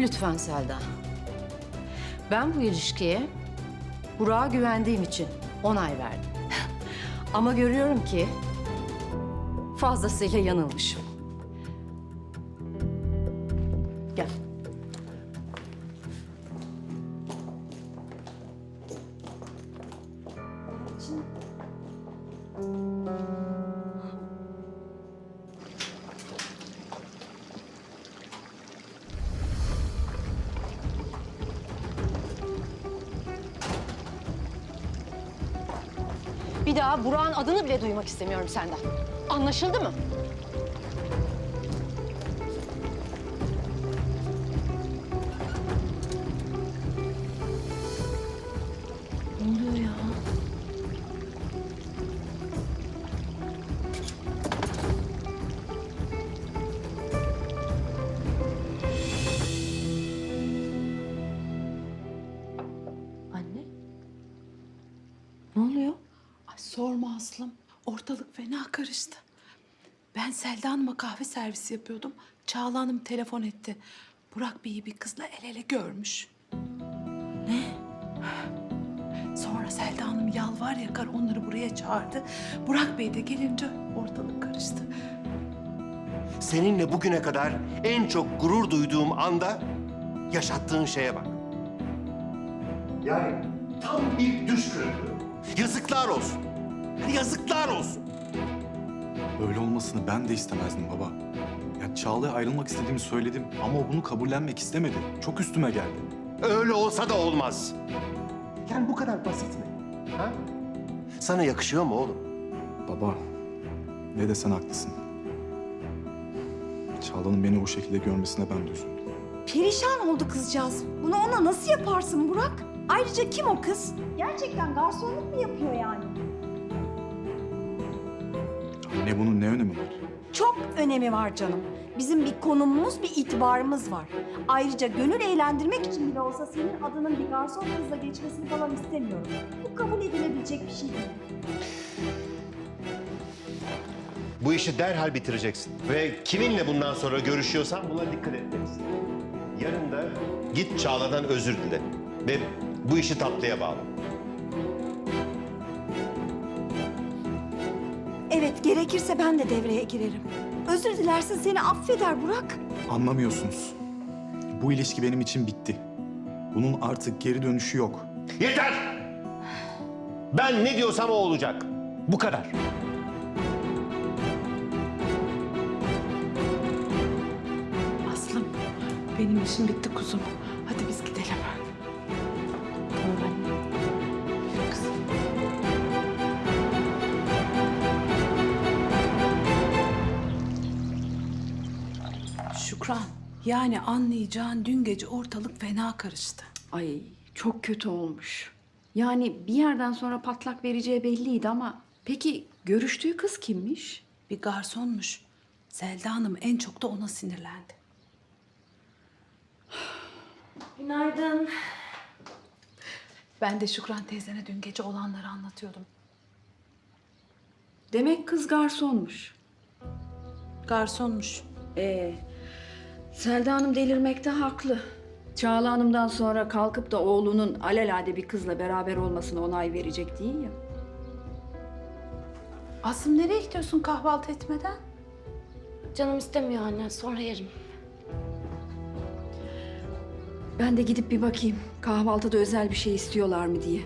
Lütfen Selda. Ben bu ilişkiye Burak'a güvendiğim için onay verdim. Ama görüyorum ki fazlasıyla yanılmışım. Gel. Daha Burak'ın adını bile duymak istemiyorum senden. Anlaşıldı mı? Sorma Aslım. Ortalık fena karıştı. Ben Selda Hanım'a kahve servisi yapıyordum. Çağla Hanım telefon etti. Burak Bey'i bir kızla el ele görmüş. Ne? Sonra Selda Hanım yalvar yakar onları buraya çağırdı. Burak Bey de gelince ortalık karıştı. Seninle bugüne kadar en çok gurur duyduğum anda yaşattığın şeye bak. Yani tam bir düş kırıklığı. Yazıklar olsun. Yazıklar olsun. Böyle olmasını ben de istemezdim baba. Ya Çağla'ya ayrılmak istediğimi söyledim ama o bunu kabullenmek istemedi. Çok üstüme geldi. Öyle olsa da olmaz. Yani bu kadar basit mi? Ha? Sana yakışıyor mu oğlum? Baba, ne desen haklısın. Çağla'nın beni o şekilde görmesine ben de üzüldüm. Perişan oldu kızcağız. Bunu ona nasıl yaparsın Burak? Ayrıca kim o kız? Gerçekten garsonluk mu yapıyor yani? Ne bunun ne önemi var? Çok önemi var canım. Bizim bir konumumuz, bir itibarımız var. Ayrıca gönül eğlendirmek için bile olsa senin adının bir garson kızla geçmesini falan istemiyorum. Bu kabul edilebilecek bir şey değil. Bu işi derhal bitireceksin. Ve kiminle bundan sonra görüşüyorsan buna dikkat etmelisin. Yarın da git Çağla'dan özür dile. Ve bu işi tatlıya bağla. Gerekirse ben de devreye girerim. Özür dilersin seni affeder Burak. Anlamıyorsunuz. Bu ilişki benim için bitti. Bunun artık geri dönüşü yok. Yeter! Ben ne diyorsam o olacak. Bu kadar. Aslım benim işim bitti kuzum. Şükran, yani anlayacağın dün gece ortalık fena karıştı. Ay çok kötü olmuş. Yani bir yerden sonra patlak vereceği belliydi ama peki görüştüğü kız kimmiş? Bir garsonmuş. Selda Hanım en çok da ona sinirlendi. Günaydın. Ben de Şükran teyzene dün gece olanları anlatıyordum. Demek kız garsonmuş. Garsonmuş. Ee, Selda Hanım delirmekte haklı. Çağla Hanım'dan sonra kalkıp da oğlunun alelade bir kızla beraber olmasına onay verecek değil ya. Asım nereye gidiyorsun kahvaltı etmeden? Canım istemiyor anne. Sonra yerim. Ben de gidip bir bakayım kahvaltıda özel bir şey istiyorlar mı diye.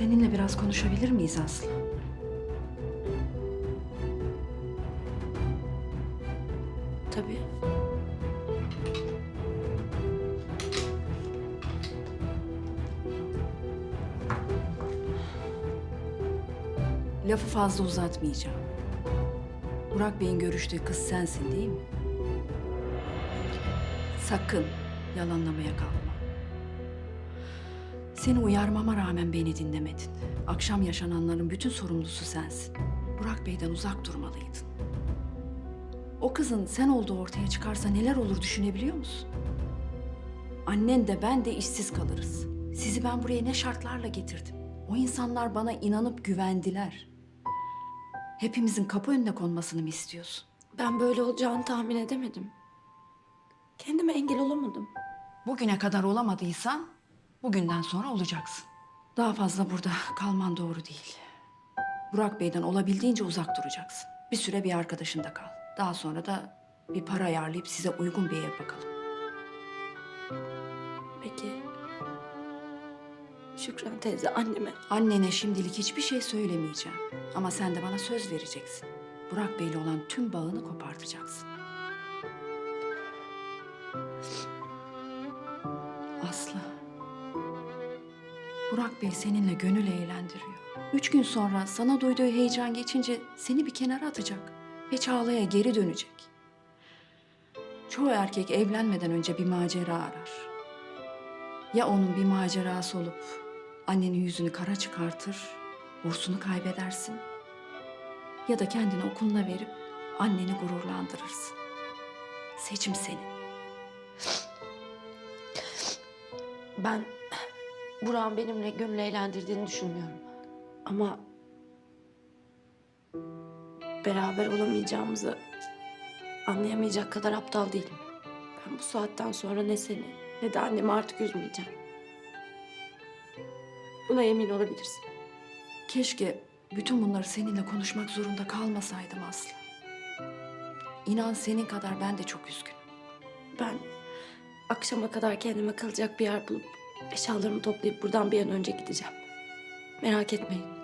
Seninle biraz konuşabilir miyiz Aslı? Tabii. Lafı fazla uzatmayacağım. Burak Bey'in görüştüğü kız sensin değil mi? Sakın yalanlamaya kalkma. Seni uyarmama rağmen beni dinlemedin. Akşam yaşananların bütün sorumlusu sensin. Burak Bey'den uzak durmalıydın. O kızın sen olduğu ortaya çıkarsa neler olur düşünebiliyor musun? Annen de ben de işsiz kalırız. Sizi ben buraya ne şartlarla getirdim. O insanlar bana inanıp güvendiler. Hepimizin kapı önüne konmasını mı istiyorsun? Ben böyle olacağını tahmin edemedim. Kendime engel olamadım. Bugüne kadar olamadıysan bugünden sonra olacaksın. Daha fazla burada kalman doğru değil. Burak Bey'den olabildiğince uzak duracaksın. Bir süre bir arkadaşında kal. Daha sonra da bir para ayarlayıp size uygun bir ev bakalım. Peki. Şükran teyze anneme. Annene şimdilik hiçbir şey söylemeyeceğim. Ama sen de bana söz vereceksin. Burak Bey'le olan tüm bağını kopartacaksın. Burak Bey seninle gönül eğlendiriyor. Üç gün sonra sana duyduğu heyecan geçince seni bir kenara atacak ve Çağla'ya geri dönecek. Çoğu erkek evlenmeden önce bir macera arar. Ya onun bir macerası olup annenin yüzünü kara çıkartır, bursunu kaybedersin. Ya da kendini okuluna verip anneni gururlandırırsın. Seçim senin. Ben Burak'ın benimle gönül eğlendirdiğini düşünmüyorum. Ama beraber olamayacağımızı anlayamayacak kadar aptal değilim. Ben bu saatten sonra ne seni ne de annemi artık üzmeyeceğim. Buna emin olabilirsin. Keşke bütün bunları seninle konuşmak zorunda kalmasaydım Aslı. İnan senin kadar ben de çok üzgünüm. Ben akşama kadar kendime kalacak bir yer bulup eşyalarımı toplayıp buradan bir an önce gideceğim. Merak etmeyin.